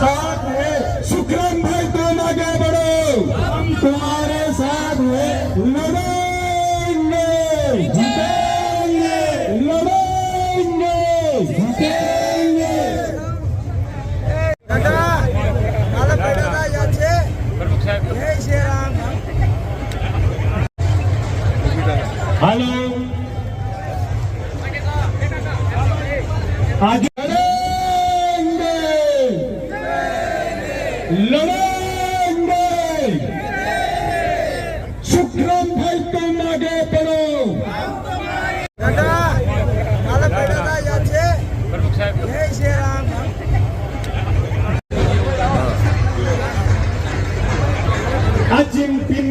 साथ है शुक्रम भाई तुम आगे बढ़ो. हम तुम्हारे साथ है लड़ेंगे जीतेंगे लड़ेंगे जीतेंगे दादा मला दादा याचे. प्रमुख साहेब जय श्रीराम. हॅलो. आज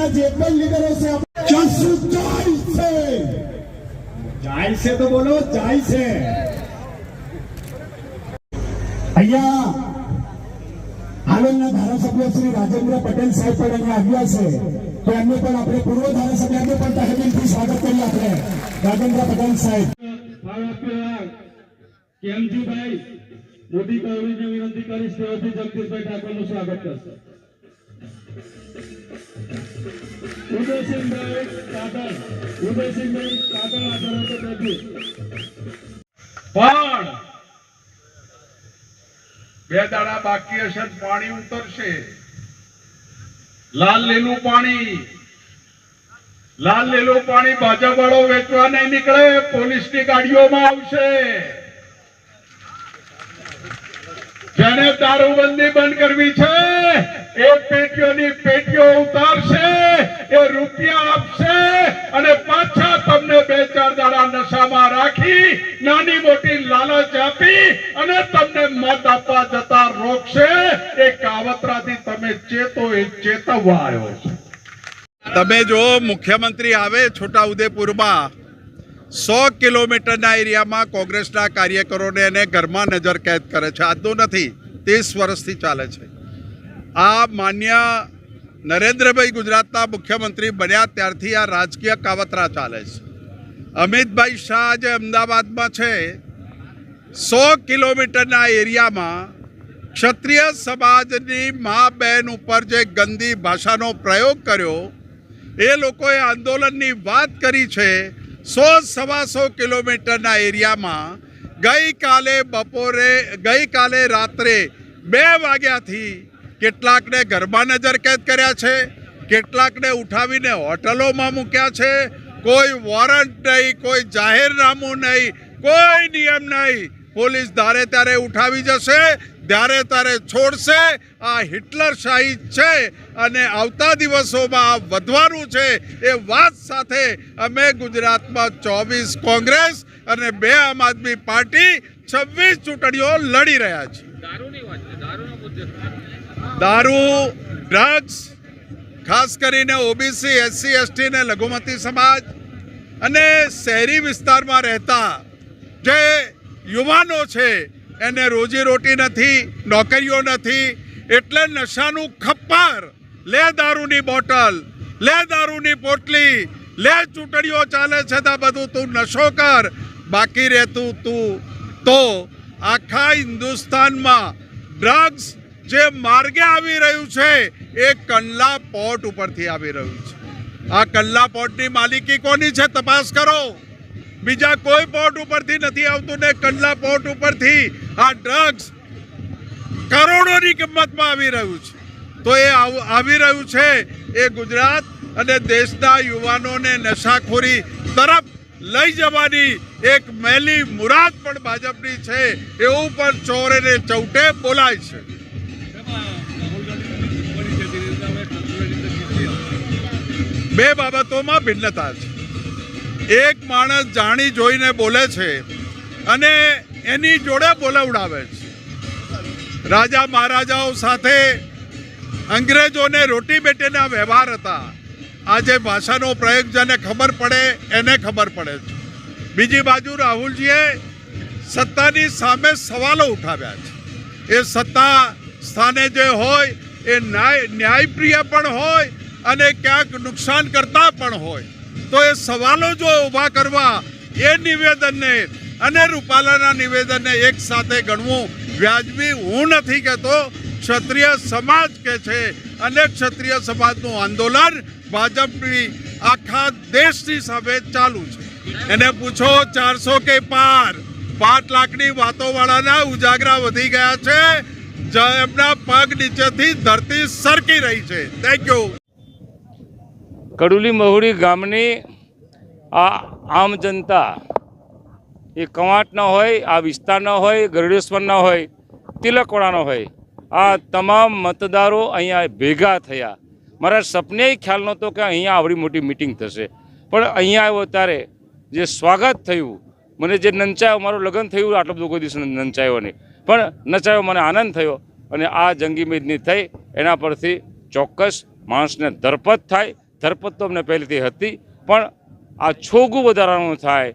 ચીનના જે પણ લીડરો છે જાય છે જાય છે તો બોલો જાય છે. અહીંયા આનંદના ધારાસભ્ય શ્રી રાજેન્દ્ર પટેલ સાહેબ પણ અહીંયા આવ્યા છે. તો એમને પણ આપણે પૂર્વ ધારાસભ્યને પણ તહેદીલથી સ્વાગત કરીએ આપણે. રાજેન્દ્ર પટેલ સાહેબ. કેમજીભાઈ મોટી કૌરીને વિનંતી કરીશ તેઓથી જગદીશભાઈ ઠાકોરનું સ્વાગત કરશે. પણ બે દાડા બાકી હશે પાણી ઉતરશે. લાલ લીલું પાણી, લાલ લીલું પાણી ભાજપ વાળો વેચવા નહીં નીકળે, પોલીસની ગાડીઓમાં આવશે. જેને દારૂબંધી બંધ કરવી છે, એ પેટીઓની પેટીઓ ઉતારશે, એ રૂપિયા આપશે અને પાછા તમને બે ચાર દાડા નશામાં રાખી, નાની મોટી લાલચ આપી અને તમને મત આપવા જતા રોકશે. એ કાવતરાથી તમે ચેતો એ ચેતવવા આવ્યો છે. તમે જો મુખ્યમંત્રી આવે છોટાઉદેપુરમાં સો કિલોમીટરના એરિયામાં કોંગ્રેસના કાર્યકરોને એને ઘરમાં નજર કેદ કરે છે. આજનું નથી, ત્રીસ વર્ષથી ચાલે છે. આ માન્ય નરેન્દ્રભાઈ ગુજરાતના મુખ્યમંત્રી બન્યા ત્યારથી આ રાજકીય કાવતરા ચાલે છે. અમિતભાઈ શાહ જે અમદાવાદમાં છે, સો કિલોમીટરના એરિયામાં ક્ષત્રિય સમાજની મા બહેન ઉપર જે ગંદી ભાષાનો પ્રયોગ કર્યો, એ લોકોએ આંદોલનની વાત કરી છે સો સવાસો કિલોમીટરના એરિયામાં ગઈકાલે બપોરે, ગઈકાલે રાત્રે બે વાગ્યાથી કેટલાકને ઘરમાં નજર કેદ કર્યા છે, કેટલાકને ઉઠાવીને હોટલોમાં મૂક્યા છે. કોઈ વોરંટ નહીં, કોઈ જાહેરનામું નહીં, કોઈ નિયમ નહીં. પોલીસ ધારે ત્યારે ઉઠાવી જશે. ત્યારે ત્યારે છોડશે. આ હિટલર શાહી છે અને આવતા દિવસોમાં આ વધવાનું છે એ વાત સાથે અમે ગુજરાતમાં ચોવીસ કોંગ્રેસ અને બે આમ આદમી પાર્ટી છવ્વીસ ચૂંટણીઓ લડી રહ્યા છીએ દારૂ ડ્રગ્સ ખાસ કરીને ઓબીસી એસસી એસટી ને લઘુમતી સમાજ અને શહેરી વિસ્તારમાં રહેતા જે યુવાનો છે એને રોજી રોટી નથી, નોકરીઓ નથી, એટલે નશાનું ખપ્પર. લે દારૂની બોટલ, લે દારૂની પોટલી, લે ચૂંટણીઓ ચાલે છે તો બધું તું નશો કર. બાકી રહેતું તું. તો આખા હિન્દુસ્તાનમાં ડ્રગ્સ જે માર્ગે આવી રહ્યું છે, એ કંડલા પોર્ટ ઉપરથી આવી રહ્યું છે. આ કંડલા પોર્ટની માલિકી કોની છે? તપાસ કરો. બીજા કોઈ પોર્ટ ઉપરથી નથી આવતું ને કંડલા પોર્ટ ઉપરથી આ ડ્રગ્સ કરોડોની કિંમતમાં આવી રહ્યું છે. તો એ આવ- રહ્યું છે એ ગુજરાત અને દેશના યુવાનોને નશાખોરી તરફ લઈ જવાની એક મેલી મુરાદ પણ ભાજપની છે એવું પણ ચોરે ને ચૌટે બોલાય છે. બે બાબતોમાં ભિન્નતા છે. એક માણસ જાણી જોઈને બોલે છે અને એની જોડે બોલાવડાવે છે. રાજા મહારાજાઓ સાથે અંગ્રેજોને રોટી બેટીના વ્યવહાર હતા. આજે ભાષાનો પ્રયોગ જેને ખબર પડે, એને ખબર પડે છે. બીજી બાજુ રાહુલજીએ સત્તાની સામે સવાલો ઉઠાવ્યા છે. એ સત્તા સ્થાને જે હોય, એ ન્યાય ન્યાયપ્રિય પણ હોય અને ક્યાંક નુકસાન કરતા પણ હોય. તો એ સવાલો જો ઊભા કરવા, એ નિવેદનને અને રૂપાલાના નિવેદનને એક સાથે ગણવું, વ્યાજબી હું નથી કહેતો, ક્ષત્રિય સમાજ કે છે, અને ક્ષત્રિય સમાજનું આંદોલન ભાજપની આખા દેશની સામે ચાલુ છે. એને પૂછો, ચારસો કે પાર? પાંચ લાખની વાતોવાળાના ઉજાગરા વધી ગયા છે એમના પગ નીચેથી ધરતી સરકી રહી છે. થેન્ક યુ કડુલી મહુડી ગામની આ આમ જનતા, એ કવાંટના હોય, આ વિસ્તારના હોય ગરડેશ્વરના હોય, તિલકવાડાનો હોય, આ તમામ મતદારો અહીંયા ભેગા થયા. મારા સપને ખ્યાલ નહોતો કે અહીંયા આવડી મોટી મિટિંગ થશે. પણ અહીંયા આવ્યો ત્યારે જે સ્વાગત થયું, મને જે નંચાયો, મારું લગ્ન થયું, આટલો બધો કોઈ દિવસ નંચાયો નહીં. પણ નચાયો, મને આનંદ થયો અને આ જંગી મેદની થઈ, એના પરથી ચોક્કસ માણસને ધરપત થાય ધરપત તો અમને પહેલેથી હતી, પણ આ છોગું વધારાનું થાય.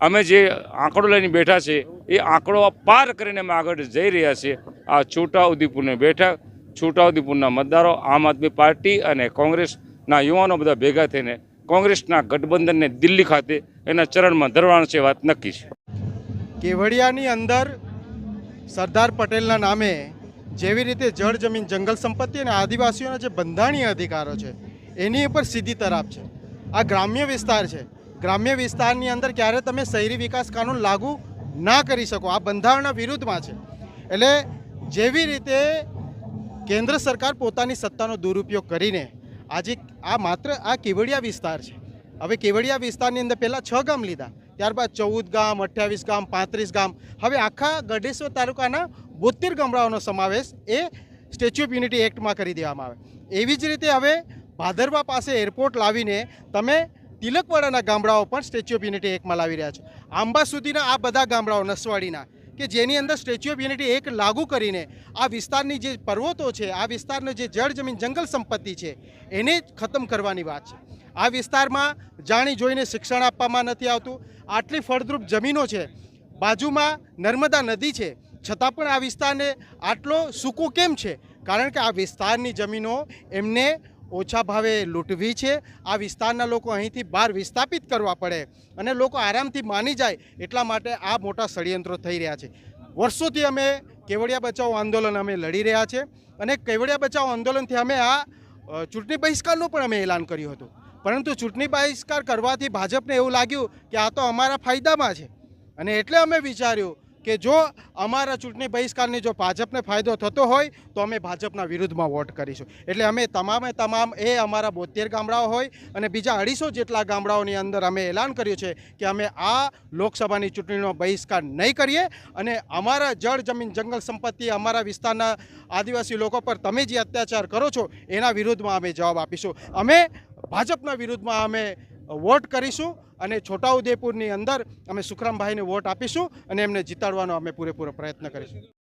અમે જે આંકડો લઈને બેઠા છે, એ આંકડો પાર કરીને અમે આગળ જઈ રહ્યા છીએ. આ છોટાઉદેપુરને બેઠક છોટાઉદેપુરના મતદારો, આમ આદમી પાર્ટી અને કોંગ્રેસના યુવાનો બધા ભેગા થઈને કોંગ્રેસના ગઠબંધનને દિલ્હી ખાતે એના ચરણમાં ધરવાનું છે વાત નક્કી છે. કેવડિયાની અંદર સરદાર પટેલના નામે જેવી રીતે જળ જમીન જંગલ સંપત્તિ અને આદિવાસીઓના જે બંધારણીય અધિકારો છે એની ઉપર સીધી તરફ છે. આ ગ્રામ્ય વિસ્તાર છે. ગ્રામ્ય વિસ્તારની અંદર ક્યારે તમે શહેરી વિકાસ કાનૂન લાગુ ના કરી શકો, આ બંધારણના વિરુદ્ધમાં છે. એટલે જેવી રીતે કેન્દ્ર સરકાર પોતાની સત્તાનો દુરુપયોગ કરીને આજે આ માત્ર આ કેવડિયા વિસ્તાર છે. હવે કેવડિયા વિસ્તારની અંદર પહેલાં છ ગામ લીધા. ત્યારબાદ ચૌદ ગામ, અઠ્યાવીસ ગામ, પાંત્રીસ ગામ. હવે આખા ગઢેશ્વર તાલુકાના બોતેર ગામડાઓનો સમાવેશ એ સ્ટેચ્યુ ઓફ યુનિટી એક્ટમાં કરી દેવામાં આવે. એવી જ રીતે હવે ભાદરવા પાસે એરપોર્ટ લાવીને તમે તિલકવાડાના ગામડાઓ પણ સ્ટેચ્યુ ઓફ યુનિટી એકમાં લાવી રહ્યા છો. આંબા સુધીના આ બધા ગામડાઓ, નસવાડીના, કે જેની અંદર સ્ટેચ્યુ ઓફ યુનિટી એક લાગુ કરીને આ વિસ્તારની જે પર્વતો છે, આ વિસ્તારનો જે જળ જમીન, જંગલ સંપત્તિ છે, એને ખતમ કરવાની વાત છે. આ વિસ્તારમાં જાણી જોઈને શિક્ષણ આપવામાં નથી આવતું. આટલી ફળદ્રુપ જમીનો છે. બાજુમાં નર્મદા નદી છે. છતાં પણ આ વિસ્તારને આટલો સૂકો કેમ છે? કારણ કે આ વિસ્તારની જમીનો એમને ઓછા ભાવે લૂંટવી છે. આ વિસ્તારના લોકો અહીંથી બહાર વિસ્થાપિત કરવા પડે અને લોકો આરામથી માની જાય એટલા માટે આ મોટા ષડયંત્રો થઈ રહ્યા છે. વર્ષોથી અમે કેવડિયા બચાવો આંદોલન અમે લડી રહ્યા છે અને કેવડિયા બચાવો આંદોલનથી અમે આ ચૂંટણી બહિષ્કારનું પણ અમે એલાન કર્યું હતું. પરંતુ ચૂંટણી બહિષ્કાર કરવાથી ભાજપને એવું લાગ્યું કે આ તો અમારા ફાયદામાં છે. અને એટલે અમે વિચાર્યું કે જો અમારા ચૂંટણી બહિષ્કારની જો ભાજપને ફાયદો થતો હોય, તો અમે ભાજપના વિરુદ્ધમાં વોટ કરીશું. એટલે અમે તમામે તમામ એ અમારા બોતેર ગામડાઓ હોય અને બીજા અઢીસો જેટલા ગામડાઓની અંદર અમે એલાન કર્યું છે કે અમે આ લોકસભાની ચૂંટણીનો બહિષ્કાર નહીં કરીએ અને અમારા જળ, જમીન, જંગલ સંપત્તિ, અમારા વિસ્તારના આદિવાસી લોકો પર તમે જે અત્યાચાર કરો છો, એના વિરુદ્ધમાં અમે જવાબ આપીશું. અમે ભાજપના વિરુદ્ધમાં અમે વોટ કરીશું. અને છોટાઉદેપુરની અંદર અમે સુખરામભાઈને વોટ આપીશું અને એમને જીતાડવાનો અમે પૂરેપૂરો પ્રયત્ન કરીશું.